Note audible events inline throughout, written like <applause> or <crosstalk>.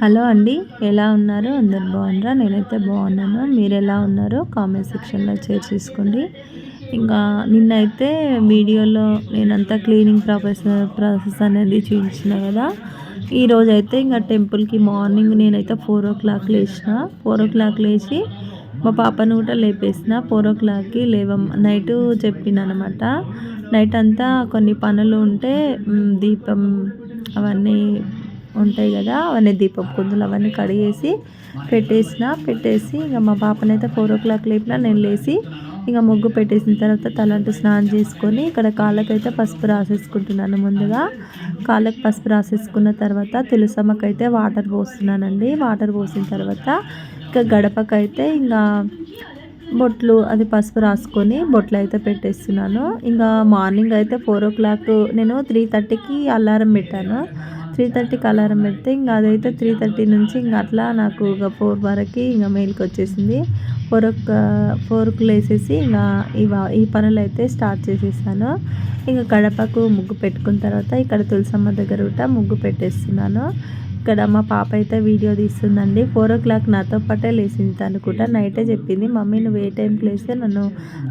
Hello అండి ఎలా ఉన్నారు? అందరు బాగున్నారా? నేనైతే బాగున్నాను. మీరు ఎలా ఉన్నారో కామెంట్ సెక్షన్లో షేర్ చేసుకోండి. ఇంకా నిన్నైతే వీడియోలో నేనంతా క్లీనింగ్ ప్రాసెస్ ప్రాసెస్ అనేది చూపించిన కదా. ఈరోజు అయితే ఇంకా టెంపుల్కి మార్నింగ్ నేనైతే ఫోర్ ఓ క్లాక్ లేచిన. ఫోర్ ఓ క్లాక్ లేచి మా పాపను కూడా లేపేసిన. ఫోర్ ఓ క్లాక్కి లేవ నైట్ చెప్పిన అనమాట నైట్ అంతా కొన్ని పనులు ఉంటే దీపం అవన్నీ ఉంటాయి కదా అవన్నీ దీపం కుందులు అవన్నీ కడిగేసి పెట్టేసిన పెట్టేసి ఇంకా మా పాపనైతే ఫోర్ ఓ క్లాక్ లేపిన నేను లేచి ఇంకా ముగ్గు పెట్టేసిన తర్వాత తలంటూ స్నానం చేసుకొని ఇక్కడ కాళ్ళకైతే పసుపు రాసేసుకుంటున్నాను ముందుగా. కాళ్ళకు పసుపు రాసేసుకున్న తర్వాత తులసమ్మకైతే వాటర్ పోస్తున్నానండి. వాటర్ పోసిన తర్వాత ఇంకా గడపకైతే ఇంకా బొట్లు అది పసుపు రాసుకొని బొట్లు అయితే పెట్టేస్తున్నాను. ఇంకా మార్నింగ్ అయితే ఫోర్ ఓ క్లాక్ నేను త్రీ థర్టీకి అలారం పెట్టాను. త్రీ థర్టీకి అలారం పెడితే ఇంకా అదైతే త్రీ థర్టీ నుంచి ఇంకా అట్లా నాకు ఇక ఫోర్ వరకు ఇంకా మెయిల్కి వచ్చేసింది. ఫోర్ ఫోర్కు లేసేసి ఇంకా ఇవ ఈ పనులు అయితే స్టార్ట్ చేసేసాను. ఇంకా గడపకు ముగ్గు పెట్టుకున్న తర్వాత ఇక్కడ తులసమ్మ దగ్గర కూడా ముగ్గు పెట్టేస్తున్నాను. ఇక్కడ మా పాప అయితే వీడియో తీస్తుందండి. ఫోర్ ఓ క్లాక్ నాతో పాటే లేచింది తను కూడా. నైటే చెప్పింది మమ్మీ నువ్వు ఏ టైంకి లేస్తే నన్ను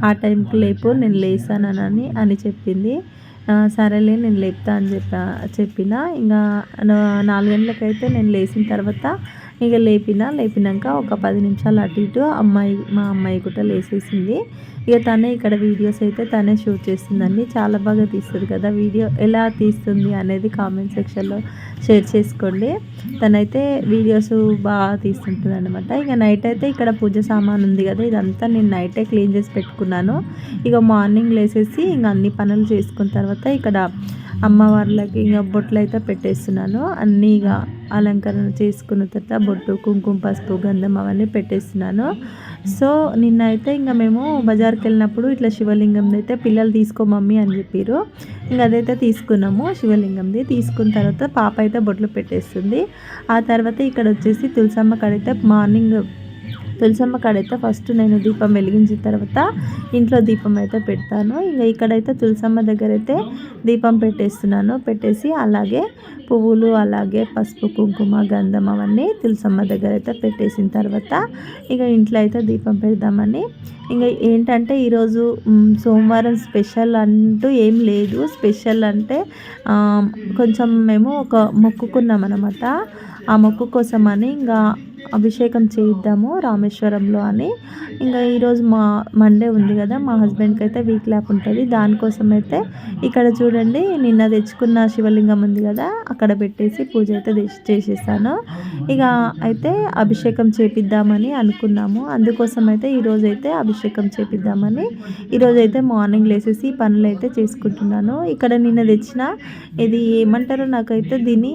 ఆ టైంకి లేపు నేను లేసానని అని చెప్పింది. సరేలే నేను లేపుతా అని చెప్ప చెప్పిన. ఇంకా నాలుగు గంటలకైతే నేను లేచిన తర్వాత ఇక లేపిన లేపినాక ఒక పది నిమిషాలు అటు ఇటు అమ్మాయి మా అమ్మాయి కూడా లేసేసింది. ఇక తనే ఇక్కడ వీడియోస్ అయితే తనే షూట్ చేస్తుందండి. చాలా బాగా తీస్తుంది కదా వీడియో. ఎలా తీస్తుంది అనేది కామెంట్ సెక్షన్లో షేర్ చేసుకోండి. తనైతే వీడియోస్ బాగా తీస్తుంటుంది అనమాట ఇక నైట్ అయితే ఇక్కడ పూజ సామాన్ ఉంది కదా ఇదంతా నేను నైటే క్లీన్ చేసి పెట్టుకున్నాను. ఇక మార్నింగ్ లేసేసి ఇంక అన్ని పనులు చేసుకున్న తర్వాత ఇక్కడ అమ్మవార్లకి ఇంకా బొట్లు అయితే పెట్టేస్తున్నాను. అన్నీ ఇక అలంకరణ చేసుకున్న తర్వాత బొట్టు కుంకుమ పసుపు గంధం అవన్నీ పెట్టేస్తున్నాను. సో నిన్న అయితే ఇంకా మేము బజార్కి వెళ్ళినప్పుడు ఇట్లా శివలింగం అయితే పిల్లలు తీసుకో మమ్మీ అని చెప్పారు ఇంకా అదైతే తీసుకున్నాము. శివలింగంది తీసుకున్న తర్వాత పాప అయితే బొట్లు పెట్టేస్తుంది. ఆ తర్వాత ఇక్కడ వచ్చేసి తులసమ్మ కడితే మార్నింగ్ తులసమ్మ కాడైతే ఫస్ట్ నేను దీపం వెలిగించిన తర్వాత ఇంట్లో దీపం అయితే పెడతాను. ఇంకా ఇక్కడైతే తులసమ్మ దగ్గర అయితే దీపం పెట్టేస్తున్నాను. పెట్టేసి అలాగే పువ్వులు అలాగే పసుపు కుంకుమ గంధం అవన్నీ తులసమ్మ దగ్గర అయితే పెట్టేసిన తర్వాత ఇక ఇంట్లో అయితే దీపం పెడదామని. ఇంకా ఏంటంటే ఈరోజు సోమవారం స్పెషల్ అంటూ ఏం లేదు. స్పెషల్ అంటే కొంచెం మేము ఒక మొక్కుకున్నాం అనమాట ఆ మొక్కు కోసమని ఇంకా అభిషేకం చేయిద్దాము రామేశ్వరంలో అని. ఇంకా ఈరోజు మా మండే ఉంది కదా మా హస్బెండ్కి అయితే వీక్ ల్యాప్ ఉంటుంది. దానికోసం అయితే ఇక్కడ చూడండి నిన్న తెచ్చుకున్న శివలింగం ఉంది కదా అక్కడ పెట్టేసి పూజ అయితే చేసేసాను. ఇక అయితే అభిషేకం చేపిద్దామని అనుకున్నాము. అందుకోసం అయితే ఈరోజు అయితే అభిషేకం చేపిద్దామని. ఈరోజు అయితే మార్నింగ్ లేసేసి పనులు అయితే చేసుకుంటున్నాను. ఇక్కడ నిన్న తెచ్చిన ఇది ఏమంటారో నాకైతే దీని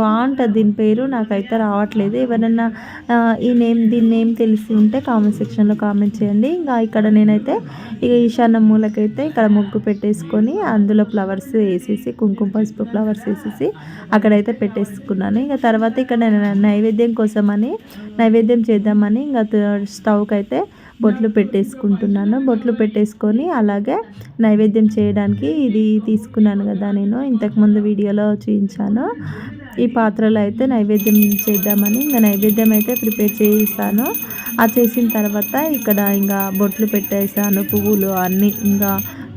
బాగుంటుంది దీని పేరు. నాకైతే రావట్లేదు. ఎవరైనా ఈ నేమ్ దీని నేమ్ తెలిసి ఉంటే కామెంట్ సెక్షన్లో కామెంట్ చేయండి. ఇంకా ఇక్కడ నేనైతే ఇక ఈశాన్య మూలకైతే ఇక్కడ ముగ్గు పెట్టేసుకొని అందులో ఫ్లవర్స్ వేసేసి కుంకుమ పసుపు ఫ్లవర్స్ వేసేసి అక్కడైతే పెట్టేసుకున్నాను. ఇంకా తర్వాత ఇక్కడ నైవేద్యం కోసమని నైవేద్యం చేద్దామని ఇంకా స్టవ్కి అయితే బొట్లు పెట్టేసుకుంటున్నాను. బొట్లు పెట్టేసుకొని అలాగే నైవేద్యం చేయడానికి ఇది తీసుకున్నాను కదా నేను. ఇంతకుముందు వీడియోలో చూపించాను. ఈ పాత్రలో అయితే నైవేద్యం చేద్దామని ఇంకా నైవేద్యం అయితే ప్రిపేర్ చేయిస్తాను. ఆ చేసిన తర్వాత ఇక్కడ ఇంకా బొట్లు పెట్టేసాను పువ్వులు అన్నీ ఇంకా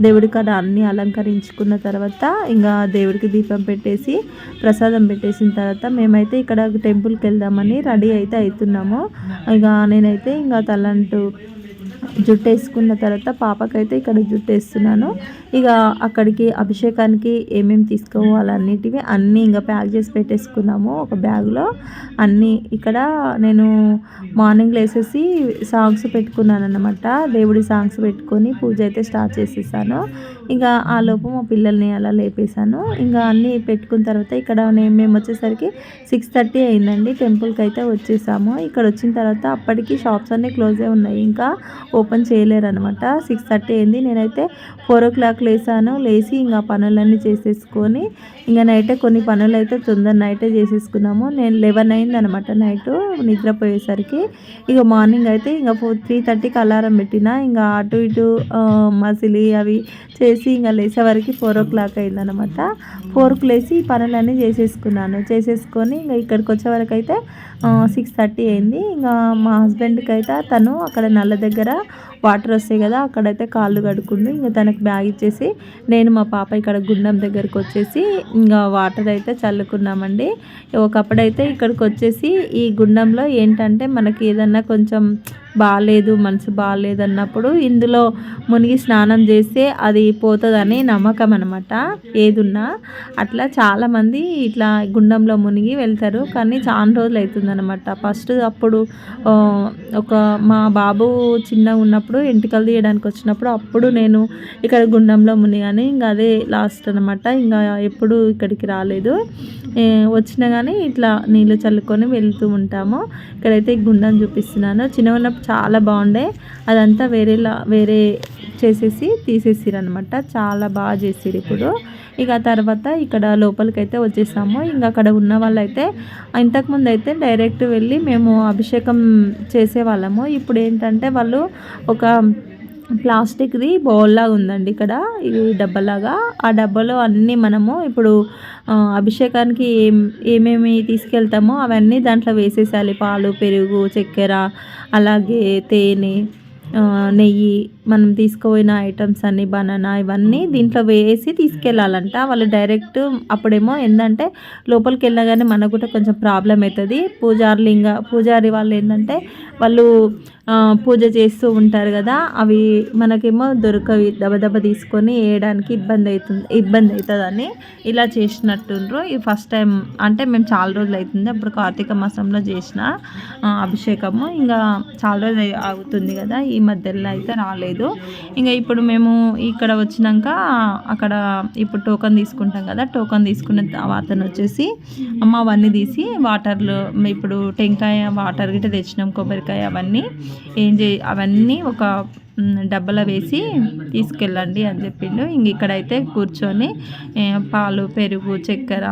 దేవుడి కాడ అన్నీ అలంకరించుకున్న తర్వాత ఇంకా దేవుడికి దీపం పెట్టేసి ప్రసాదం పెట్టేసిన తర్వాత మేమైతే ఇక్కడ టెంపుల్కి వెళ్దామని రెడీ అయితే అవుతున్నాము. ఇక నేనైతే ఇంకా తలంటు జుట్టు వేసుకున్న తర్వాత పాపకైతే ఇక్కడ జుట్టు వేస్తున్నాను ఇక అక్కడికి అభిషేకానికి ఏమేమి తీసుకోవాలన్నిటివి అన్నీ ఇంకా ప్యాక్ చేసి పెట్టేసుకున్నాము ఒక బ్యాగ్లో. అన్నీ ఇక్కడ నేను మార్నింగ్ లేసేసి సాంగ్స్ పెట్టుకున్నాను అనమాట దేవుడి సాంగ్స్ పెట్టుకొని పూజ అయితే స్టార్ట్ చేసేసాను. ఇంకా ఆ లోపు మా పిల్లల్ని అలా లేపేశాను. ఇంకా అన్నీ పెట్టుకున్న తర్వాత ఇక్కడ నేను మేము వచ్చేసరికి సిక్స్ థర్టీ అయిందండి. టెంపుల్కి అయితే వచ్చేసాము. ఇక్కడ వచ్చిన తర్వాత అప్పటికి షాప్స్ అన్నీ క్లోజే ఉన్నాయి. ఇంకా ఓపెన్ చేయలేరు అనమాట సిక్స్ థర్టీ అయింది. నేనైతే ఫోర్ ఓ క్లాక్ లేసాను. లేచి ఇంకా పనులన్నీ చేసేసుకొని ఇంకా నైటే కొన్ని పనులు అయితే తొందర నైటే చేసేసుకున్నాము. నేను లెవెన్ అయింది అనమాట నైట్ నిద్రపోయేసరికి. ఇక మార్నింగ్ అయితే ఇంకా ఫోర్ త్రీ థర్టీకి అలారం పెట్టిన ఇంకా అటు ఇటు మసిలి అవి చేసి ఇంకా లేసే వరకు ఫోర్ ఓ క్లాక్ అయిందనమాట ఫోర్కి లేచి పనులన్నీ చేసేసుకున్నాను. చేసేసుకొని ఇంకా ఇక్కడికి వచ్చే వరకు అయితే సిక్స్ థర్టీ అయింది. ఇంకా మా హస్బెండ్కి అయితే తను అక్కడ నల్ల దగ్గర వాటర్ వస్తాయి కదా అక్కడైతే కాళ్ళు కడుక్కుంది ఇంకా తనకు బ్యాగ్ ఇచ్చేసి నేను మా పాప ఇక్కడ గుండం దగ్గరకు వచ్చేసి ఇంకా వాటర్ అయితే చల్లుకున్నామండి. ఒకప్పుడైతే ఇక్కడికి వచ్చేసి ఈ గుండంలో ఏంటంటే మనకి ఏదన్నా కొంచెం బాగాలేదు మనసు బాగాలేదు అన్నప్పుడు ఇందులో మునిగి స్నానం చేస్తే అది పోతుందని నమ్మకం అనమాట ఏదున్నా అట్లా చాలామంది ఇట్లా గుండంలో మునిగి వెళ్తారు. కానీ చాలా రోజులు అవుతుందన్నమాట. ఫస్ట్ అప్పుడు ఒక మా బాబు చిన్నగా ఉన్నప్పుడు ఎంటికలు తీయడానికి వచ్చినప్పుడు అప్పుడు నేను ఇక్కడ గుండంలో మునిగాని. ఇంకా అదే లాస్ట్ అనమాట ఇంకా ఎప్పుడు ఇక్కడికి రాలేదు. వచ్చినా కానీ ఇట్లా నీళ్ళు చల్లుకొని వెళ్తూ ఉంటాము. ఇక్కడైతే గుండం చూపిస్తున్నాను. చిన్న ఉన్నప్పుడు చాలా బాగుండే. అదంతా వేరేలా వేరే చేసేసి తీసేసిరు అనమాట చాలా బాగా చేసిరు ఇప్పుడు. ఇక తర్వాత ఇక్కడ లోపలికైతే వచ్చేసాము. ఇంకా అక్కడ ఉన్న వాళ్ళైతే ఇంతకుముందు అయితే డైరెక్ట్ వెళ్ళి మేము అభిషేకం చేసేవాళ్ళము. ఇప్పుడు ఏంటంటే వాళ్ళు ఒక ప్లాస్టిక్ది బౌల్ లాగా ఉందండి ఇక్కడ. ఈ డబ్బలాగా. ఆ డబ్బాలో అన్నీ మనము ఇప్పుడు అభిషేకానికి ఏం ఏమేమి తీసుకెళ్తామో అవన్నీ దాంట్లో వేసేసాలి. పాలు పెరుగు చక్కెర అలాగే తేనె నెయ్యి మనం తీసుకుపోయిన ఐటమ్స్ అన్ని బనానా ఇవన్నీ దీంట్లో వేసి తీసుకెళ్ళాలంట. వాళ్ళు డైరెక్ట్ అప్పుడేమో ఏంటంటే లోపలికి వెళ్ళగానే మనకు కూడా కొంచెం ప్రాబ్లం అవుతుంది. పూజారులు ఇంకా పూజారి వాళ్ళు ఏంటంటే వాళ్ళు పూజ చేస్తూ ఉంటారు కదా అవి మనకేమో దొరకవి. దబదబ తీసుకొని వేయడానికి ఇబ్బంది అవుతుంది ఇబ్బంది అవుతుందని ఇలా చేసినట్టుండ్రు. ఈ ఫస్ట్ టైం అంటే మేము చాలా రోజులు అవుతుంది. అప్పుడు కార్తీక మాసంలో చేసిన అభిషేకము. ఇంకా చాలా రోజులు అవుతుంది కదా ఈ మధ్యలో అయితే రాలేదు. ఇంకా ఇప్పుడు మేము ఇక్కడ వచ్చినాక అక్కడ ఇప్పుడు టోకన్ తీసుకుంటాం కదా టోకన్ తీసుకున్న తర్వాత వచ్చేసి అమ్మ అవన్నీ తీసి వాటర్లో ఇప్పుడు టెంకాయ వాటర్ గిట్ట తెచ్చినాం కొబ్బరికాయ అవన్నీ. ఏం చే అవన్నీ ఒక డబ్బలో వేసి తీసుకెళ్ళండి అని చెప్పిండు. ఇంక ఇక్కడైతే కూర్చొని పాలు పెరుగు చక్కెర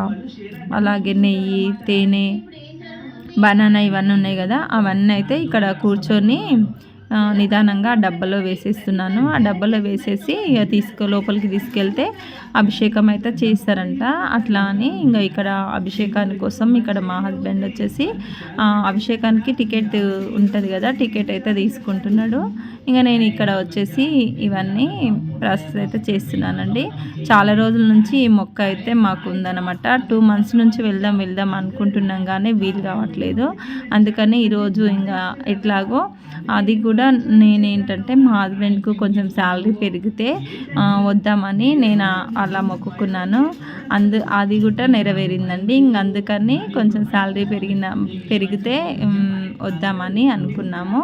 అలాగే నెయ్యి తేనె బనానా ఇవన్నీ ఉన్నాయి కదా అవన్నీ అయితే ఇక్కడ కూర్చొని నిదానంగా ఆ డబ్బాలో వేసేస్తున్నాను. ఆ డబ్బాలో వేసేసి ఇక తీసుకు లోపలికి తీసుకెళ్తే అభిషేకం అయితే చేస్తారంట. అట్లా అని ఇంకా ఇక్కడ అభిషేకాని కోసం ఇక్కడ మా హస్బెండ్ వచ్చేసి అభిషేకానికి టికెట్ ఉంటుంది కదా టికెట్ అయితే తీసుకుంటున్నాడు. ఇంకా నేను ఇక్కడ వచ్చేసి ఇవన్నీ ప్రాసెస్ అయితే చేస్తున్నానండి. చాలా రోజుల నుంచి ఈ మొక్క అయితే మాకు ఉందన్నమాట టూ మంత్స్ నుంచి వెళ్దాం వెళ్దాం అనుకుంటున్నాం కానీ వీలు కావట్లేదు. అందుకని ఈరోజు ఇంకా ఎట్లాగో అది కూడా నేనేంటంటే మా హస్బెండ్కు కొంచెం శాలరీ పెరిగితే వద్దామని నేను అలా మొక్కుకున్నాను. అందు అది కూడా నెరవేరిందండి. ఇంక అందుకని కొంచెం శాలరీ పెరిగిన పెరిగితే వద్దామని అనుకున్నాము.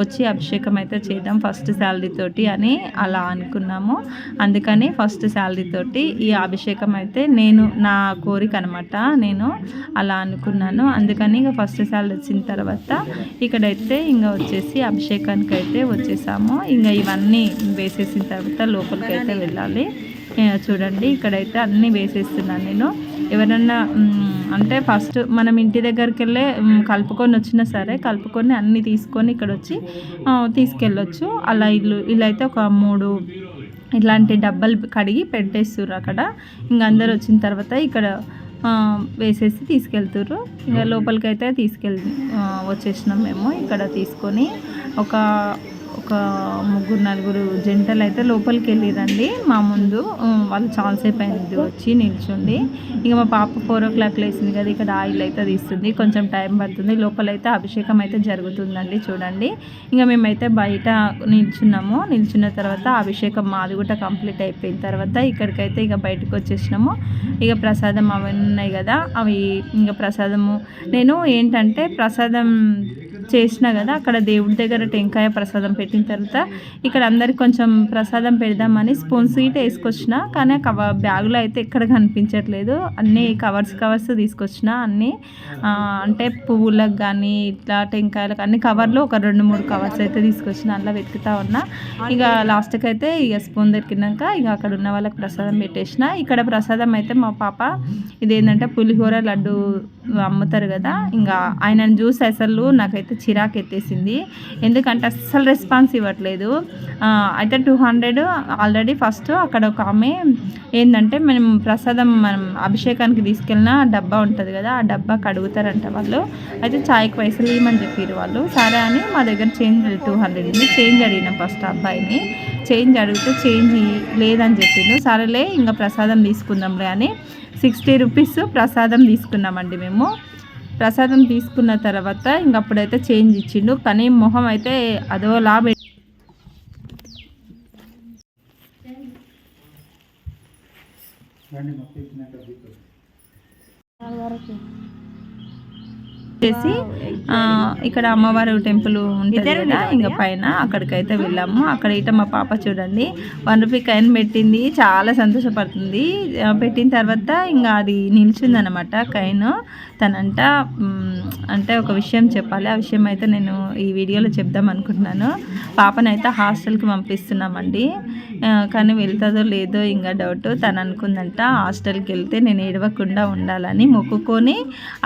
వచ్చి అభిషేకం అయితే చేద్దాం ఫస్ట్ శాలరీ తోటి అని అలా అనుకున్నాము. అందుకని ఫస్ట్ శాలరీ తోటి ఈ అభిషేకం అయితే నేను నా కోరిక అనమాట నేను అలా అనుకున్నాను. అందుకని ఇక ఫస్ట్ శాలరీ వచ్చిన తర్వాత ఇక్కడైతే ఇంకా వచ్చేసి అభిషేకానికి అయితే వచ్చేసాము. ఇంకా ఇవన్నీ వేసేసిన తర్వాత లోపలికి అయితే వెళ్ళాలి చూడండి ఇక్కడైతే అన్నీ వేసేస్తున్నాను నేను. ఎవరన్నా అంటే ఫస్ట్ మనం ఇంటి దగ్గరికి వెళ్ళే కలుపుకొని వచ్చినా సరే కలుపుకొని అన్నీ తీసుకొని ఇక్కడ వచ్చి తీసుకెళ్ళొచ్చు. అలా ఇల్లు ఇలా అయితే ఒక మూడు ఇట్లాంటి డబ్బాలు కడిగి పెట్టేస్తారు అక్కడ. ఇంక అందరు వచ్చిన తర్వాత ఇక్కడ వేసేసి తీసుకెళ్తారు ఇక లోపలికి అయితే తీసుకెళ్ వచ్చేసినాం మేము. ఇక్కడ తీసుకొని ఒక ఒక ముగ్గురు నలుగురు జంటలు అయితే లోపలికి వెళ్ళిరండి. మా ముందు వాళ్ళు చాలాసేపు అయింది వచ్చి నిల్చుండి. ఇక మా పాప ఫోర్ ఓ క్లాక్ లేసింది కదా ఇక్కడ ఆయిల్ అయితే తీస్తుంది కొంచెం టైం పడుతుంది. లోపలైతే అభిషేకం అయితే జరుగుతుందండి చూడండి. ఇంకా మేమైతే బయట నిల్చున్నాము. నిల్చున్న తర్వాత అభిషేకం మాది కూడా కంప్లీట్ అయిపోయిన తర్వాత ఇక్కడికైతే ఇక బయటకు వచ్చేసినాము. ఇక ప్రసాదం అవన్నీ ఉన్నాయి కదా అవి ఇంకా ప్రసాదము. నేను ఏంటంటే ప్రసాదం చేసిన కదా అక్కడ దేవుడి దగ్గర టెంకాయ ప్రసాదం పెట్టిన తర్వాత ఇక్కడ అందరికి కొంచెం ప్రసాదం పెడదామని స్పూన్ స్వీట్ వేసుకొచ్చిన కానీ కవ బ్యాగులో అయితే ఎక్కడ కనిపించట్లేదు. అన్నీ కవర్స్ కవర్స్ తీసుకొచ్చిన అన్నీ అంటే పువ్వులకు కానీ ఇట్లా టెంకాయలకు అన్ని కవర్లు ఒక రెండు మూడు కవర్స్ అయితే తీసుకొచ్చిన అలా వెతుకుతా ఉన్నా. ఇక లాస్ట్కి అయితే ఇక స్పూన్ దొరికినాక ఇక అక్కడ ఉన్న వాళ్ళకి ప్రసాదం పెట్టేసిన. ఇక్కడ ప్రసాదం అయితే మా పాప ఇదేంటంటే పులిహోర లడ్డు అమ్ముతారు కదా ఇంకా ఆయనను చూసి అసలు నాకైతే చిరాకు ఎత్తేసింది. ఎందుకంటే అస్సలు రెస్పాన్స్ ఇవ్వట్లేదు. అయితే టూ హండ్రెడ్ ఆల్రెడీ ఫస్ట్ అక్కడ ఒక ఆమె ఏంటంటే మనం ప్రసాదం మనం అభిషేకానికి తీసుకెళ్ళిన డబ్బా ఉంటుంది కదా ఆ డబ్బా కడుగుతారంట వాళ్ళు. అయితే ఛాయ్కి పైసలు ఇవ్వమని చెప్పారు వాళ్ళు. సరే అని మా దగ్గర చేంజ్ టూ హండ్రెడ్ ఉంది. చేంజ్ అడిగిన ఫస్ట్ అబ్బాయిని. చేంజ్ అడిగితే చేంజ్ లేదని చెప్పిండు. సరేలే ఇంకా ప్రసాదం తీసుకుందాంలే అని సిక్స్టీ రూపీస్ ప్రసాదం తీసుకున్నామండి మేము. ప్రసాదం తీసుకున్న తర్వాత ఇంక అప్పుడైతే చేంజ్ ఇచ్చిండు. కానీ మొహం అయితే అదోలా చేసి ఇక్కడ అమ్మవారి టెంపుల్ ఉంటుంది కదా ఇంకా పైన అక్కడికైతే వెళ్ళాము. అక్కడ ఇట మా పాప చూడండి వన్ రూపీ కైన్ పెట్టింది చాలా సంతోషపడుతుంది. పెట్టిన తర్వాత ఇంకా అది నిల్చుంది అనమాట కైన్ తనంట అంటే ఒక విషయం చెప్పాలి. ఆ విషయం అయితే నేను ఈ వీడియోలో చెప్దాం అనుకుంటున్నాను. పాపనైతే హాస్టల్కి పంపిస్తున్నామండి. కానీ వెళ్తుందో లేదో ఇంకా డౌట్. తను అనుకుందంట హాస్టల్కి వెళ్తే నేను ఏడవకుండా ఉండాలని మొక్కుకొని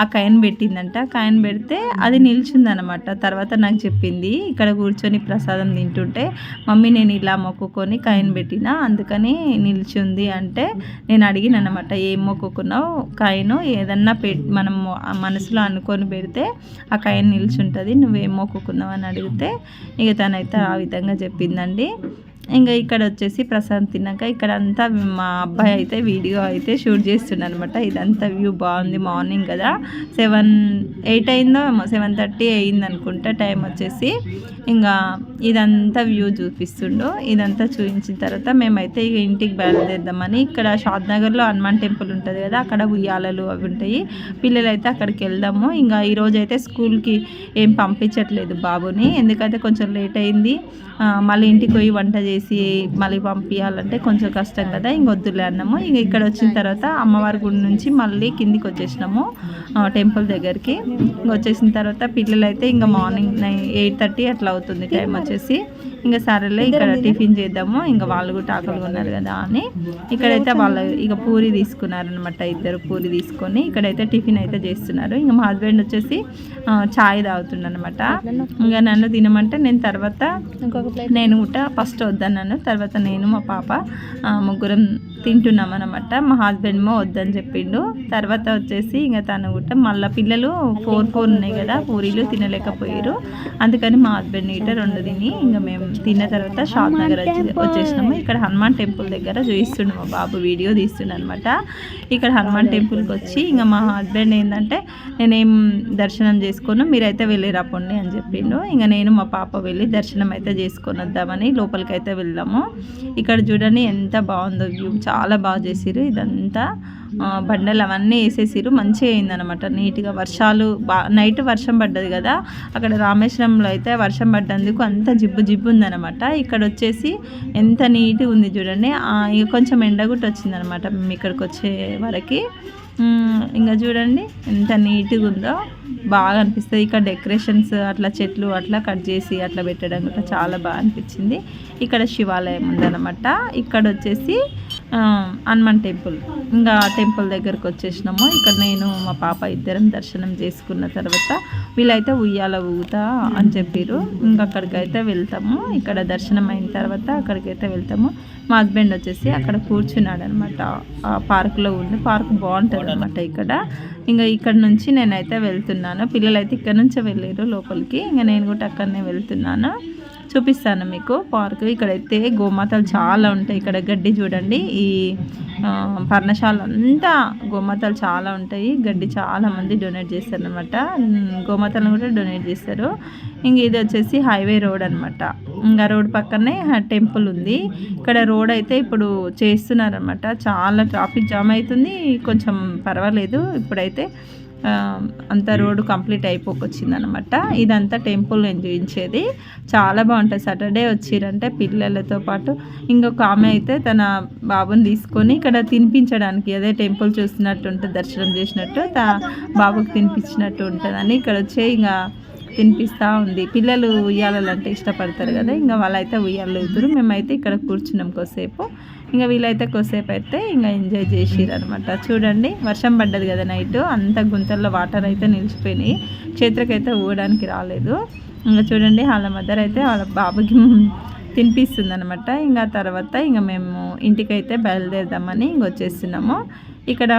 ఆ కైన్ పెట్టిందంట. ఫ్యాన్ పెడితే అది నిల్చుందనమాట తర్వాత నాకు చెప్పింది ఇక్కడ కూర్చొని ప్రసాదం తింటుంటే మమ్మీ నేను ఇలా మొక్కుకొని కాయిన్ పెట్టిన అందుకని నిల్చుంది. అంటే నేను అడిగిన అనమాట ఏం మొక్కుకున్నావు? కాయిన్ ఏదన్నా పె మనం మనసులో అనుకొని పెడితే ఆ కాయిన్ నిల్చుంటుంది నువ్వేం మొక్కుకున్నావు? అని అడిగితే ఇక తనైతే ఆ విధంగా చెప్పిందండి. ఇంకా ఇక్కడ వచ్చేసి ప్రసాదం తిన్నాక ఇక్కడ అంతా మా అబ్బాయి అయితే వీడియో అయితే షూట్ చేస్తుండనమాట ఇదంతా వ్యూ బాగుంది మార్నింగ్ కదా. సెవెన్ ఎయిట్ అయిందో సెవెన్ థర్టీ అయింది అనుకుంటా టైం వచ్చేసి. ఇంకా ఇదంతా వ్యూ చూపిస్తుండు. ఇదంతా చూపించిన తర్వాత మేమైతే ఇక ఇంటికి బయలుదేద్దామని ఇక్కడ షాద్ నగర్లో హనుమాన్ టెంపుల్ ఉంటుంది కదా అక్కడ ఉయ్యాలలు అవి ఉంటాయి. పిల్లలైతే అక్కడికి వెళ్దాము. ఇంకా ఈరోజు అయితే స్కూల్కి ఏం పంపించట్లేదు బాబుని. ఎందుకంటే కొంచెం లేట్ అయింది మళ్ళీ ఇంటికి పోయి వంట చేసి మళ్ళీ పంపించాలంటే కొంచెం కష్టం కదా ఇంకొద్దులే అన్నాము. ఇంక ఇక్కడ వచ్చిన తర్వాత అమ్మవారి గుడి నుంచి మళ్ళీ కిందికి వచ్చేసినాము టెంపుల్ దగ్గరికి. వచ్చేసిన తర్వాత పిల్లలైతే ఇంకా మార్నింగ్ నైన్ ఎయిట్ థర్టీ అట్లా అవుతుంది టైం వచ్చేసి. ఇంకా సరేలే ఇక్కడ టిఫిన్ చేద్దాము. ఇంకా వాళ్ళు కూడా ఆకలిగా ఉన్నారు కదా అని. ఇక్కడైతే వాళ్ళు ఇక పూరి తీసుకున్నారనమాట ఇద్దరు పూరి తీసుకొని. ఇక్కడైతే టిఫిన్ అయితే చేస్తున్నారు. ఇంకా మా హస్బెండ్ వచ్చేసి ఛాయ్ తాగుతుండనమాట ఇంకా నన్ను తినమంటే నేను తర్వాత నేను కూడా ఫస్ట్ వద్దన్నాను తర్వాత నేను మా పాప ముగ్గురం తింటున్నాం అనమాట మా హస్బెండ్ మో వద్దని చెప్పిండు. తర్వాత వచ్చేసి ఇంకా తను కూడా మళ్ళీ పిల్లలు ఫోర్ ఫోర్ ఉన్నాయి కదా పూరీలు తినలేకపోయారు అందుకని మా హస్బెండ్ ఇట రెండు తిని ఇంకా మేము తిన్న తర్వాత షాద్ నగర్ వచ్చేసినాము. ఇక్కడ హనుమాన్ టెంపుల్ దగ్గర చూపిస్తుండు మా బాబు వీడియో తీస్తుండ అనమాట ఇక్కడ హనుమాన్ టెంపుల్కి వచ్చి ఇంకా మా హస్బెండ్ ఏంటంటే నేనేం దర్శనం చేసుకోను మీరైతే వెళ్ళి రాపండి అని చెప్పిండు. ఇంకా నేను మా పాప వెళ్ళి దర్శనం అయితే చేసుకొని వద్దామని లోపలికి అయితే వెళ్దాము ఇక్కడ చూడండి ఎంత బాగుందో వ్యూ చాలా బాగా చేసిరు ఇదంతా బండలు అవన్నీ వేసేసిరు మంచిగా అయిందనమాట నీట్గా వర్షాలు బా నైట్ వర్షం పడ్డది కదా అక్కడ రామేశ్వరంలో అయితే వర్షం పడ్డందుకు అంత జిబ్బు జిబ్బు ఉందనమాట ఇక్కడ వచ్చేసి ఎంత నీట్గా ఉంది చూడండి. ఇక కొంచెం ఎండగుట్టు వచ్చిందనమాట మేము ఇక్కడికి వచ్చే వరకు ఇంకా చూడండి ఎంత నీట్గా ఉందో. బాగా అనిపిస్తుంది. ఇక్కడ డెకరేషన్స్ అట్లా చెట్లు అట్లా కట్ చేసి అట్లా పెట్టడం కూడా చాలా బాగా అనిపించింది. ఇక్కడ శివాలయం ఉందన్నమాట. ఇక్కడ వచ్చేసి హనుమాన్ టెంపుల్. ఇంకా టెంపుల్ దగ్గరకు వచ్చేసినాము. ఇక్కడ నేను మా పాప ఇద్దరం దర్శనం చేసుకున్న తర్వాత వీళ్ళైతే ఉయ్యాల ఊగుతా అని చెప్పారు ఇంకా అక్కడికైతే వెళ్తాము. ఇక్కడ దర్శనం అయిన తర్వాత అక్కడికైతే వెళ్తాము. మా హస్బెండ్ వచ్చేసి అక్కడ కూర్చున్నాడు అనమాట పార్కులో ఉంది పార్క్ బాగుంటుంది అనమాట ఇక్కడ. ఇంకా ఇక్కడ నుంచి నేనైతే వెళ్తున్నాను. పిల్లలైతే ఇక్కడ నుంచే వెళ్ళారు లోపలికి. ఇంకా నేను కూడా అక్కడనే వెళ్తున్నాను. చూపిస్తాను మీకు. పార్క్ ఇక్కడైతే గోమాతలు చాలా ఉంటాయి. ఇక్కడ గడ్డి చూడండి. ఈ పర్ణశాల అంతా గోమాతలు చాలా ఉంటాయి. గడ్డి చాలా మంది డొనేట్ చేస్తారు అనమాట గోమాతలను కూడా డొనేట్ చేస్తారు. ఇంక ఇది వచ్చేసి హైవే రోడ్ అనమాట ఇంకా రోడ్ పక్కనే టెంపుల్ ఉంది. ఇక్కడ రోడ్ అయితే ఇప్పుడు చేస్తున్నారనమాట చాలా ట్రాఫిక్ జామ్ అవుతుంది. కొంచెం పర్వాలేదు. ఇప్పుడైతే అంత రోడ్డు కంప్లీట్ అయిపోకొచ్చింది అనమాట ఇదంతా టెంపుల్ నేను చూపించేది చాలా బాగుంటుంది సాటర్డే వచ్చిరంటే పిల్లలతో పాటు ఇంకొక ఆమె అయితే తన బాబుని తీసుకొని ఇక్కడ తినిపించడానికి అదే టెంపుల్ చూసినట్టు ఉంటుంది దర్శనం చేసినట్టు తా బాబుకి తినిపించినట్టు ఉంటుందని ఇక్కడ వచ్చే ఇంకా తినిపిస్తూ ఉంది. పిల్లలు ఉయ్యాలంటే ఇష్టపడతారు కదా ఇంకా వాళ్ళైతే ఉయ్యాలు ఎదురు మేమైతే ఇక్కడ కూర్చున్నాం కొద్దిసేపు. ఇంకా వీలైతే కొద్దిసేపు అయితే ఇంకా ఎంజాయ్ చేసిరు అనమాట చూడండి వర్షం పడ్డది కదా నైట్ అంత గుంతల్లో వాటర్ అయితే నిలిచిపోయినాయి. క్షేత్రకైతే ఊగడానికి రాలేదు. ఇంకా చూడండి వాళ్ళ మదర్ అయితే వాళ్ళ బాబుకి <laughs> తినిపిస్తుంది అనమాట ఇంకా తర్వాత ఇంకా మేము ఇంటికైతే బయలుదేరదామని ఇంక వచ్చేస్తున్నాము. ఇక్కడ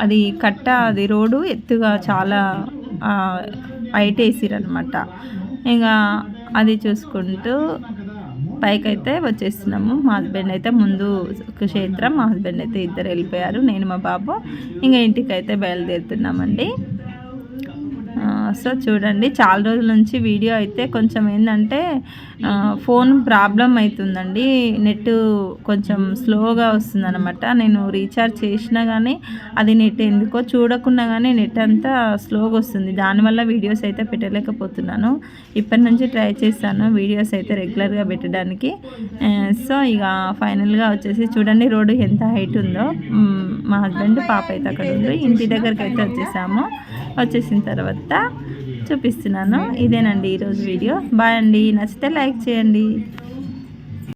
అది కట్ట అది రోడ్డు ఎత్తుగా చాలా హైట్ వేసిరనమాట ఇంకా అది చూసుకుంటూ పైకి అయితే వచ్చేస్తున్నాము. మా హస్బెండ్ అయితే ముందు క్షేత్రం మా హస్బెండ్ అయితే ఇద్దరు వెళ్ళిపోయారు. నేను మా బాబు ఇంకా ఇంటికి అయితే బయలుదేరుతున్నామండి. సో చూడండి చాలా రోజుల నుంచి వీడియో అయితే కొంచెం ఏంటంటే ఫోన్ ప్రాబ్లం అవుతుందండి నెట్ కొంచెం స్లోగా వస్తుందన్నమాట. నేను రీఛార్జ్ చేసినా కానీ అది నెట్ ఎందుకో చూడకుండా కానీ నెట్ అంతా స్లోగా వస్తుంది. దానివల్ల వీడియోస్ అయితే పెట్టలేకపోతున్నాను. ఇప్పటి నుంచి ట్రై చేస్తాను వీడియోస్ అయితే రెగ్యులర్గా పెట్టడానికి. సో ఇక ఫైనల్గా వచ్చేసి చూడండి రోడ్డు ఎంత హైట్ ఉందో. మా హస్బెండ్ పాప అయితే అక్కడ ఉంది. ఇంటి దగ్గరికి అయితే వచ్చేసాము. వచ్చేసిన తర్వాత చూపిస్తున్నాను. ఇదేనండి ఈరోజు వీడియో. బాయ్ అండి. నచ్చితే లైక్ చేయండి.